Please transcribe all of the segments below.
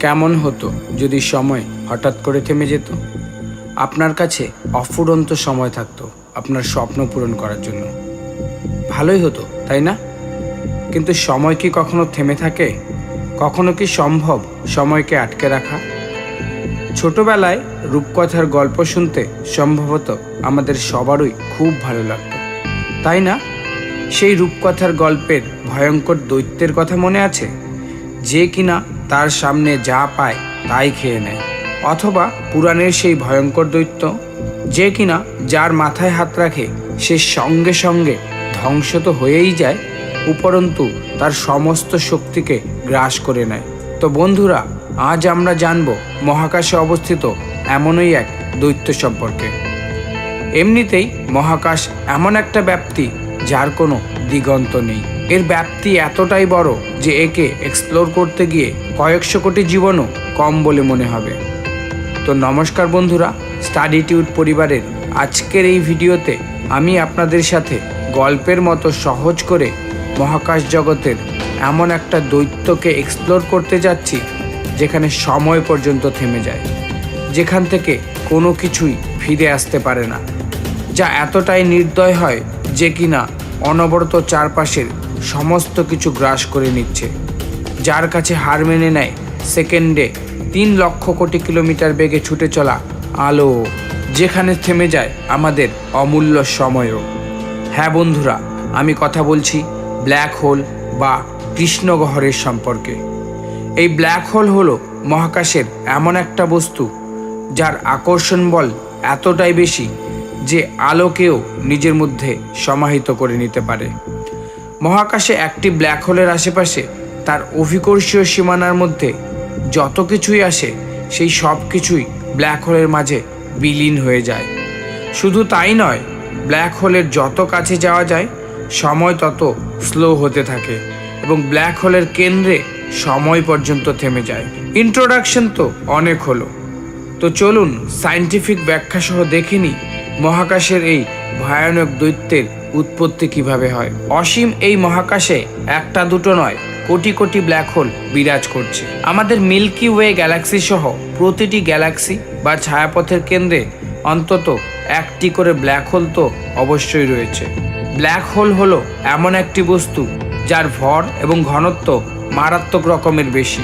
কেমন হতো যদি সময় হঠাৎ করে থেমে যেত? আপনার কাছে অফুরন্ত সময় থাকতো আপনার স্বপ্ন পূরণ করার জন্য। ভালোই হতো, তাই না? কিন্তু সময় কি কখনো থেমে থাকে? কখনো কি সম্ভব সময়কে আটকে রাখা? ছোটবেলায় রূপকথার গল্প শুনতে সম্ভবত আমাদের সবারই খুব ভালো লাগতো। তাই না? সেই রূপকথার গল্পের ভয়ঙ্কর দৈত্যের কথা মনে আছে? যে কিনা তার সামনে যা পায় তাই খেয়ে নেয়। অথবা পুরাণের সেই ভয়ঙ্কর দৈত্য, যে কিনা যার মাথায় হাত রাখে, সে সঙ্গে সঙ্গে ধ্বংস তো হয়েই যায়, উপরন্তু তার সমস্ত শক্তিকে গ্রাস করে নেয়। তো বন্ধুরা, আজ আমরা জানব মহাকাশে অবস্থিত এমনই এক দৈত্য সম্পর্কে। এমনিতেই মহাকাশ এমন একটা ব্যাপ্তি যার কোনো দিগন্ত নেই। এর ব্যাপ্তি এতটাই বড় যে একে এক্সপ্লোর করতে গিয়ে কয়েকশো কোটি জীবনও কম বলে মনে হবে। তো নমস্কার বন্ধুরা স্টাডি টিউট পরিবারের আজকের এই ভিডিওতে আমি আপনাদের সাথে গল্পের মতো সহজ করে মহাকাশ জগতের এমন একটা দৈত্যকে এক্সপ্লোর করতে যাচ্ছি, যেখানে সময় পর্যন্ত থেমে যায়, যেখান থেকে কোনো কিছুই ফিরে আসতে পারে না, যা এতটাই নির্দয় হয় যে কিনা অনবরত চারপাশের সমস্ত কিছু গ্রাস করে নিচ্ছে। যার কাছে হার মেনে নেয়, সেকেন্ডে তিন লক্ষ কোটি কিলোমিটার বেগে ছুটে চলা আলো, যেখানে থেমে যায় আমাদের অমূল্য সময়ও। হ্যাঁ বন্ধুরা, আমি কথা বলছি ব্ল্যাক হোল বা কৃষ্ণগহরের সম্পর্কে। এই ব্ল্যাক হোল হলো মহাকাশের এমন একটা বস্তু যার আকর্ষণ বল এতটাই বেশি যে আলোকেও নিজের মধ্যে সমাহিত করে নিতে পারে। মহাকাশে একটি ব্ল্যাক হোলের আশেপাশে তার অভিকর্ষীয় সীমানার মধ্যে যত কিছুই আসে, সেই সব কিছুই ব্ল্যাক হোলের মাঝে বিলীন হয়ে যায়। শুধু তাই নয় ব্ল্যাক হোলের যত কাছে যাওয়া যায়, সময় তত স্লো হতে থাকে এবং ব্ল্যাক হোলের কেন্দ্রে সময় পর্যন্ত থেমে যায়। ইন্ট্রোডাকশন তো অনেক হলো। তো চলুন সায়েন্টিফিক ব্যাখ্যা সহ দেখে নিই মহাকাশের এই ভয়ানক দৈত্যের উৎপত্তি কীভাবে হয়? অসীম এই মহাকাশে একটা দুটো নয়, কোটি কোটি ব্ল্যাক হোল বিরাজ করছে। আমাদের মিল্কি ওয়ে গ্যালাক্সি সহ প্রতিটি গ্যালাক্সি বা ছায়াপথের কেন্দ্রে অন্তত একটি করে ব্ল্যাক হোল তো অবশ্যই রয়েছে। ব্ল্যাক হোল হলো এমন একটি বস্তু যার ভর এবং ঘনত্ব মারাত্মক রকমের বেশি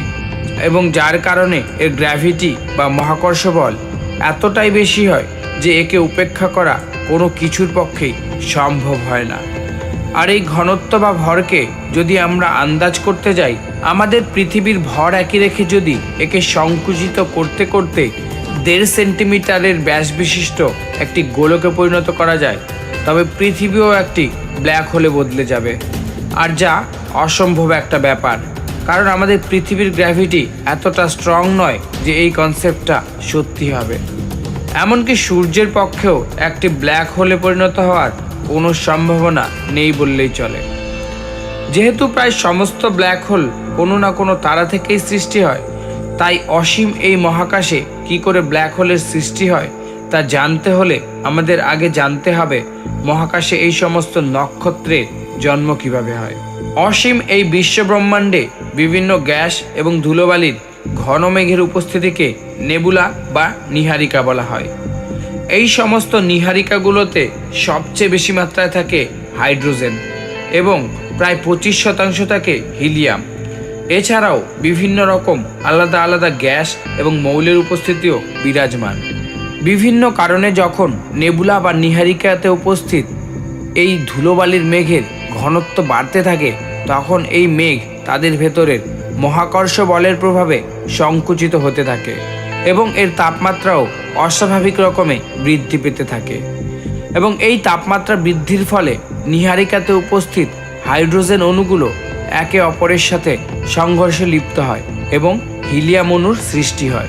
এবং যার কারণে এর গ্র্যাভিটি বা মহাকর্ষ বল এতটাই বেশি হয় যে একে উপেক্ষা করা কোনো কিছুর পক্ষেই সম্ভব হয় না। আর এই ঘনত্ব বা ভরকে যদি আমরা আন্দাজ করতে যাই, আমাদের পৃথিবীর ভর একই রেখে যদি একে সংকুচিত করতে করতে দেড় সেন্টিমিটারের ব্যাস বিশিষ্ট একটি গোলকে পরিণত করা যায়, তবে পৃথিবীও একটি ব্ল্যাক হোলে বদলে যাবে। আর যা অসম্ভব একটা ব্যাপার, কারণ আমাদের পৃথিবীর গ্র্যাভিটি এতটা স্ট্রং নয় যে এই কনসেপ্টটা সত্যি হবে। এমনকি সূর্যের পক্ষেও একটি ব্ল্যাক হোলে পরিণত হওয়ার কোনো সম্ভাবনা নেই বললেই চলে। যেহেতু প্রায় সমস্ত ব্ল্যাক হোল কোনো না কোনো তারা থেকেই সৃষ্টি হয়, তাই অসীম এই মহাকাশে কি করে ব্ল্যাক হোলের সৃষ্টি হয় তা জানতে হলে আমাদের আগে জানতে হবে মহাকাশে এই সমস্ত নক্ষত্রের জন্ম কীভাবে হয়। অসীম এই বিশ্ব ব্রহ্মাণ্ডে বিভিন্ন গ্যাস এবং ধুলোবালির ঘন মেঘের উপস্থিতিকে নেবুলা বা নিহারিকা বলা হয়। এই সমস্ত নিহারিকাগুলোতে সবচেয়ে বেশি মাত্রায় থাকে হাইড্রোজেন এবং প্রায় পঁচিশ শতাংশ থাকে হিলিয়াম। এছাড়াও বিভিন্ন রকম আলাদা আলাদা গ্যাস এবং মৌলের উপস্থিতিও বিরাজমান। বিভিন্ন কারণে যখন নেবুলা বা নিহারিকাতে উপস্থিত এই ধুলোবালির মেঘের ঘনত্ব বাড়তে থাকে, তখন এই মেঘ তাদের ভেতরের মহাকর্ষ বলের প্রভাবে সংকুচিত হতে থাকে এবং এর তাপমাত্রাও অস্বাভাবিক রকমে বৃদ্ধি পেতে থাকে। এবং এই তাপমাত্রা বৃদ্ধির ফলে নিহারিকাতে উপস্থিত হাইড্রোজেন অণুগুলো একে অপরের সাথে সংঘর্ষে লিপ্ত হয় এবং হিলিয়াম অণুর সৃষ্টি হয়।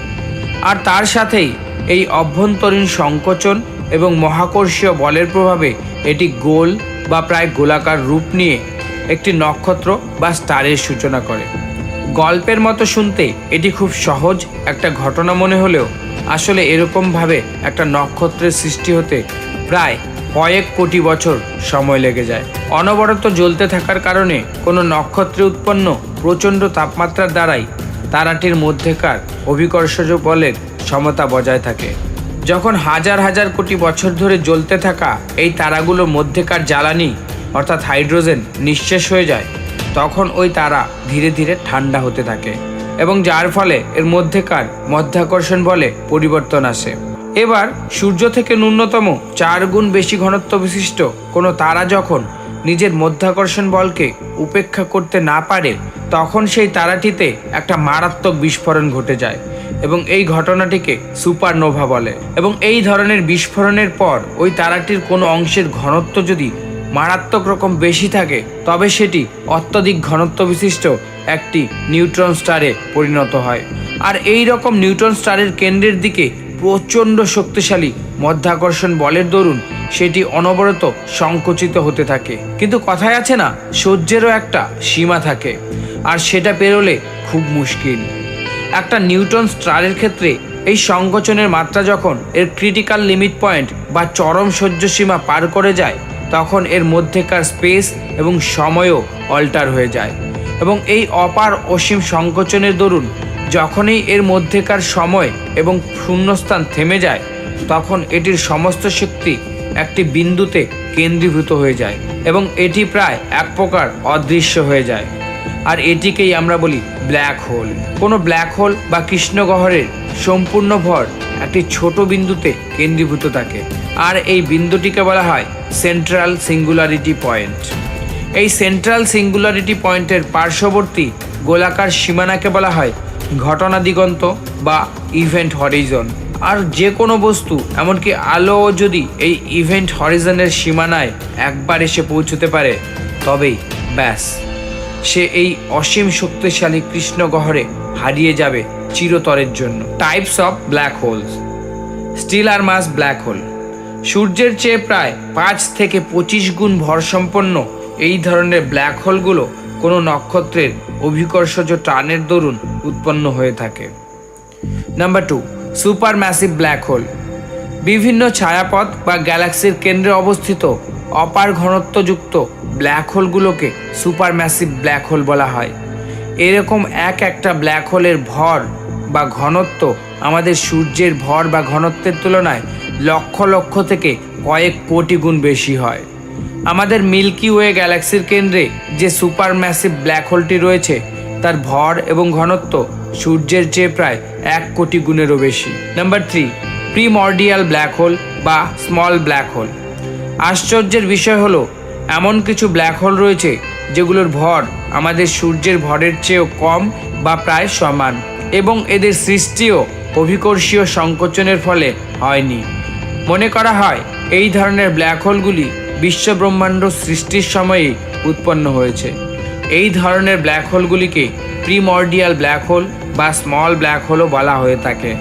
আর তার সাথেই এই অভ্যন্তরীণ সংকোচন এবং মহাকর্ষীয় বলের প্রভাবে এটি গোল বা প্রায় গোলাকার রূপ নিয়ে একটি নক্ষত্র বা স্টারের সূচনা করে। গল্পের মতো শুনতে এটি খুব সহজ একটা ঘটনা মনে হলেও আসলে এরকমভাবে একটা নক্ষত্রের সৃষ্টি হতে প্রায় কয়েক কোটি বছর সময় লেগে যায়। অনবরত জ্বলতে থাকার কারণে কোনো নক্ষত্রে উৎপন্ন প্রচণ্ড তাপমাত্রার দ্বারাই তারাটির মধ্যেকার অভিকর্ষজ বলের সমতা বজায় থাকে। যখন হাজার হাজার কোটি বছর ধরে জ্বলতে থাকা এই তারাগুলোর মধ্যেকার জ্বালানি অর্থাৎ হাইড্রোজেন নিঃশেষ হয়ে যায় তখন ওই তারা ধীরে ধীরে ঠান্ডা হতে থাকে এবং যার ফলে এর মধ্যেকার মধ্যাকর্ষণ বলে পরিবর্তন আসে। এবার সূর্য থেকে ন্যূনতম চার গুণ বেশি ঘনত্ব বিশিষ্ট কোনো তারা যখন নিজের মধ্যাকর্ষণ বলকে উপেক্ষা করতে না পারে, তখন সেই তারাটিতে একটা মারাত্মক বিস্ফোরণ ঘটে যায় এবং এই ঘটনাটিকে সুপারনোভা বলে। এবং এই ধরনের বিস্ফোরণের পর ওই তারাটির কোনো অংশের ঘনত্ব যদি মারাত্মক রকম বেশি থাকে, তবে সেটি অত্যধিক ঘনত্ব বিশিষ্ট একটি নিউট্রন স্টারে পরিণত হয়। আর এই রকম নিউট্রন স্টারের কেন্দ্রের দিকে প্রচণ্ড শক্তিশালী মধ্যাকর্ষণ বলের দরুন সেটি অনবরত সংকুচিত হতে থাকে। কিন্তু কথায় আছে না, সূর্যেরও একটা সীমা থাকে, আর সেটা পেরোলে খুব মুশকিল। একটা নিউটন স্টারের ক্ষেত্রে এই সংকোচনের মাত্রা যখন এর ক্রিটিক্যাল লিমিট পয়েন্ট বা চরম সহ্য সীমা পার করে যায় তখন এর মধ্যেকার স্পেস এবং সময়ও অল্টার হয়ে যায়। এবং এই অপার অসীম সংকোচনের দরুন যখনই এর মধ্যেকার সময় এবং শূন্যস্থান থেমে যায়, তখন এটির সমস্ত শক্তি একটি বিন্দুতে কেন্দ্রীভূত হয়ে যায় এবং এটি প্রায় এক প্রকার অদৃশ্য হয়ে যায়। আর এটিকেই আমরা বলি ব্ল্যাক হোল। কোনো ব্ল্যাক হোল বা কৃষ্ণগহরের সম্পূর্ণ ভর একটি ছোট বিন্দুতে কেন্দ্রীভূত থাকে। আর এই বিন্দুটিকে বলা হয় সেন্ট্রাল সিঙ্গুলারিটি পয়েন্ট এই সেন্ট্রাল সিঙ্গুলারিটি পয়েন্টের পার্শ্ববর্তী গোলাকার সীমানাকে বলা হয় ঘটনা দিগন্ত বা ইভেন্ট হরিজন আর যে কোনো বস্তু, এমনকি আলোও যদি এই ইভেন্ট হরিজনের সীমানায় একবার এসে পৌঁছতে পারে, তবেই ব্যাস। সে এই অসীম শক্তিশালী কৃষ্ণগহরে হারিয়ে যাবে চিরতরের জন্য। Types of black holes stellar mass black hole সূর্যের চেয়ে প্রায় পাঁচ থেকে পঁচিশ গুণ ভরসম্পন্ন এই ধরনের ব্ল্যাক হোলগুলো কোনো নক্ষত্রের অভিকর্ষজ টানের দরুন উৎপন্ন হয়ে থাকে। Number two supermassive black hole বিভিন্ন ছায়াপথ বা গ্যালাক্সির কেন্দ্রে অবস্থিত অপার ঘনত্বযুক্ত ব্ল্যাক হোলগুলোকে সুপার ম্যাসিভ ব্ল্যাক হোল বলা হয়। এরকম এক একটা ব্ল্যাক হোলের ভর বা ঘনত্ব আমাদের সূর্যের ভর বা ঘনত্বের তুলনায় লক্ষ লক্ষ থেকে কয়েক কোটি গুণ বেশি হয়। আমাদের মিল্কি ওয়ে গ্যালাক্সির কেন্দ্রে যে সুপার ম্যাসিভ ব্ল্যাক হোলটি রয়েছে, তার ভর এবং ঘনত্ব সূর্যের চেয়ে প্রায় এক কোটি গুণেরও বেশি। Number three, primordial black hole বা স্মল ব্ল্যাক হোল। আশ্চর্যের বিষয় হলো, এমন কিছু ব্ল্যাক হোল রয়েছে যেগুলোর ভর আমাদের সূর্যের ভরের চেয়েও কম বা প্রায় সমান এবং এদের সৃষ্টিও অভিকর্ষীয় সংকোচনের ফলে হয়নি। মনে করা হয়, এই ধরনের ব্ল্যাক হোলগুলি বিশ্বব্রহ্মাণ্ড সৃষ্টির সময়েই উৎপন্ন হয়েছে। এই ধরনের ব্ল্যাক হোলগুলিকে প্রিমর্ডিয়াল ব্ল্যাক হোল বা স্মল ব্ল্যাক হোলও বলা হয়ে থাকে।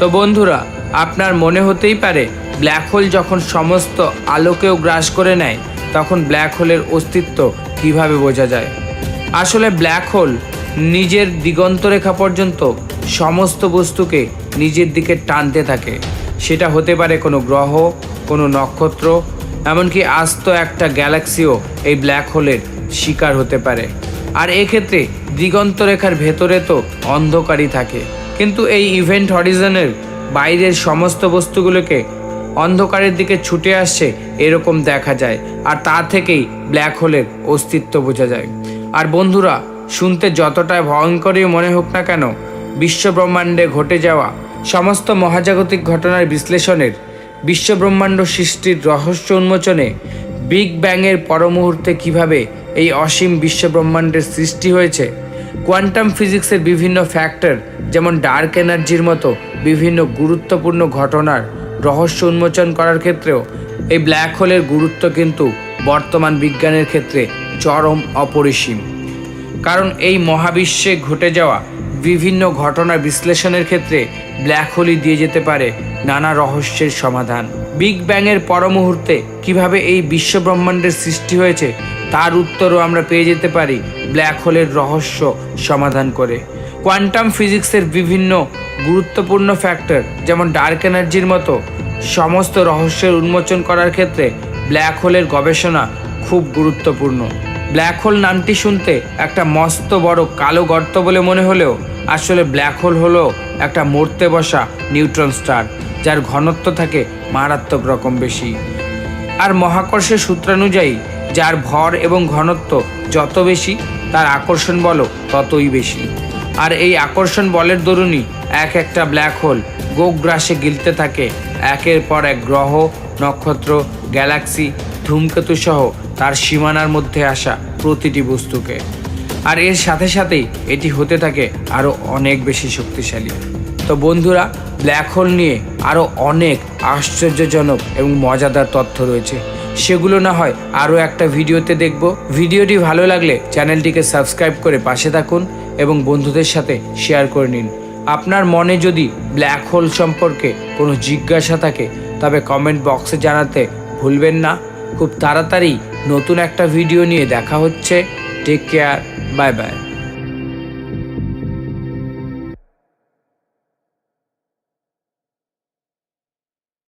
তো বন্ধুরা, আপনার মনে হতেই পারে ব্ল্যাক হোল যখন সমস্ত আলোকেও গ্রাস করে নেয়, তখন ব্ল্যাক হোলের অস্তিত্ব কীভাবে বোঝা যায়? আসলে ব্ল্যাক হোল নিজের দিগন্তরেখা পর্যন্ত সমস্ত বস্তুকে নিজের দিকে টানতে থাকে। সেটা হতে পারে কোনো গ্রহ, কোনো নক্ষত্র, এমনকি আস্ত একটা গ্যালাক্সিও এই ব্ল্যাক হোলের শিকার হতে পারে। আর এক্ষেত্রে দিগন্তরেখার ভেতরে তো অন্ধকারই থাকে। কিন্তু এই ইভেন্ট হরিজনের বাইরের সমস্ত বস্তুগুলোকে অন্ধকারের দিকে ছুটে আসছে এরকম দেখা যায়, আর তা থেকেই ব্ল্যাক হোলের অস্তিত্ব বোঝা যায়। আর বন্ধুরা, শুনতে যতটা ভয়ঙ্করই মনে হোক না কেন, বিশ্বব্রহ্মাণ্ডে ঘটে যাওয়া সমস্ত মহাজাগতিক ঘটনার বিশ্লেষণের বিশ্বব্রহ্মাণ্ড সৃষ্টির রহস্য উন্মোচনে বিগ ব্যাংয়ের পরমুহূর্তে কীভাবে এই অসীম বিশ্বব্রহ্মাণ্ডের সৃষ্টি হয়েছে, কোয়ান্টাম ফিজিক্সের বিভিন্ন ফ্যাক্টর যেমন ডার্ক এনার্জির মতো বিভিন্ন গুরুত্বপূর্ণ ঘটনার রহস্য উন্মোচন করার ক্ষেত্রেও এই ব্ল্যাক হোলের গুরুত্ব কিন্তু বর্তমান বিজ্ঞানের ক্ষেত্রে চরম অপরিসীম। কারণ এই মহাবিশ্বে ঘটে যাওয়া বিভিন্ন ঘটনা বিশ্লেষণের ক্ষেত্রে ব্ল্যাক হোলই দিয়ে যেতে পারে নানা রহস্যের সমাধান। বিগ ব্যাংয়ের পরমুহূর্তে কীভাবে এই বিশ্বব্রহ্মাণ্ডের সৃষ্টি হয়েছে, তার উত্তরও আমরা পেয়ে যেতে পারি ব্ল্যাক হোলের রহস্য সমাধান করে। কোয়ান্টাম ফিজিক্সের বিভিন্ন গুরুত্বপূর্ণ ফ্যাক্টর, যেমন ডার্ক এনার্জির মতো, সমস্ত রহস্যের উন্মোচন করার ক্ষেত্রে ব্ল্যাক হোলের গবেষণা খুব গুরুত্বপূর্ণ। ব্ল্যাক হোল নামটি শুনতে একটা মস্ত বড় কালো গর্ত বলে মনে হলেও আসলে ব্ল্যাক হোল হলো একটা মরতে বসা নিউট্রন স্টার, যার ঘনত্ব থাকে মারাত্মক রকম বেশি। আর মহাকর্ষের সূত্রানুযায়ী, যার ভর এবং ঘনত্ব যত বেশি, তার আকর্ষণ বলও ততই বেশি। আর এই আকর্ষণ বলের দরুনই এক একটা ব্ল্যাক হোল গোগ্রাসে গিলতে থাকে। একের পর এক গ্রহ, নক্ষত্র, গ্যালাক্সি, ধূমকেতু সহ তার সীমানার মধ্যে আসা প্রতিটি বস্তুকে। আর এর সাথে সাথেই এটি হতে থাকে আরও অনেক বেশি শক্তিশালী। তো বন্ধুরা ব্ল্যাক হোল নিয়ে আরও অনেক আশ্চর্যজনক এবং মজাদার তথ্য রয়েছে। সেগুলো না হয় আরও একটা ভিডিওতে দেখব। ভিডিওটি ভালো লাগলে চ্যানেলটিকে সাবস্ক্রাইব করে পাশে থাকুন এবং বন্ধুদের সাথে শেয়ার করে নিন। আপনার মনে যদি ব্ল্যাক হোল সম্পর্কে কোনো জিজ্ঞাসা থাকে, তবে কমেন্ট বক্সে জানাতে ভুলবেন না। খুব তাড়াতাড়ি নতুন একটা ভিডিও নিয়ে দেখা হচ্ছে। Take care Bye bye.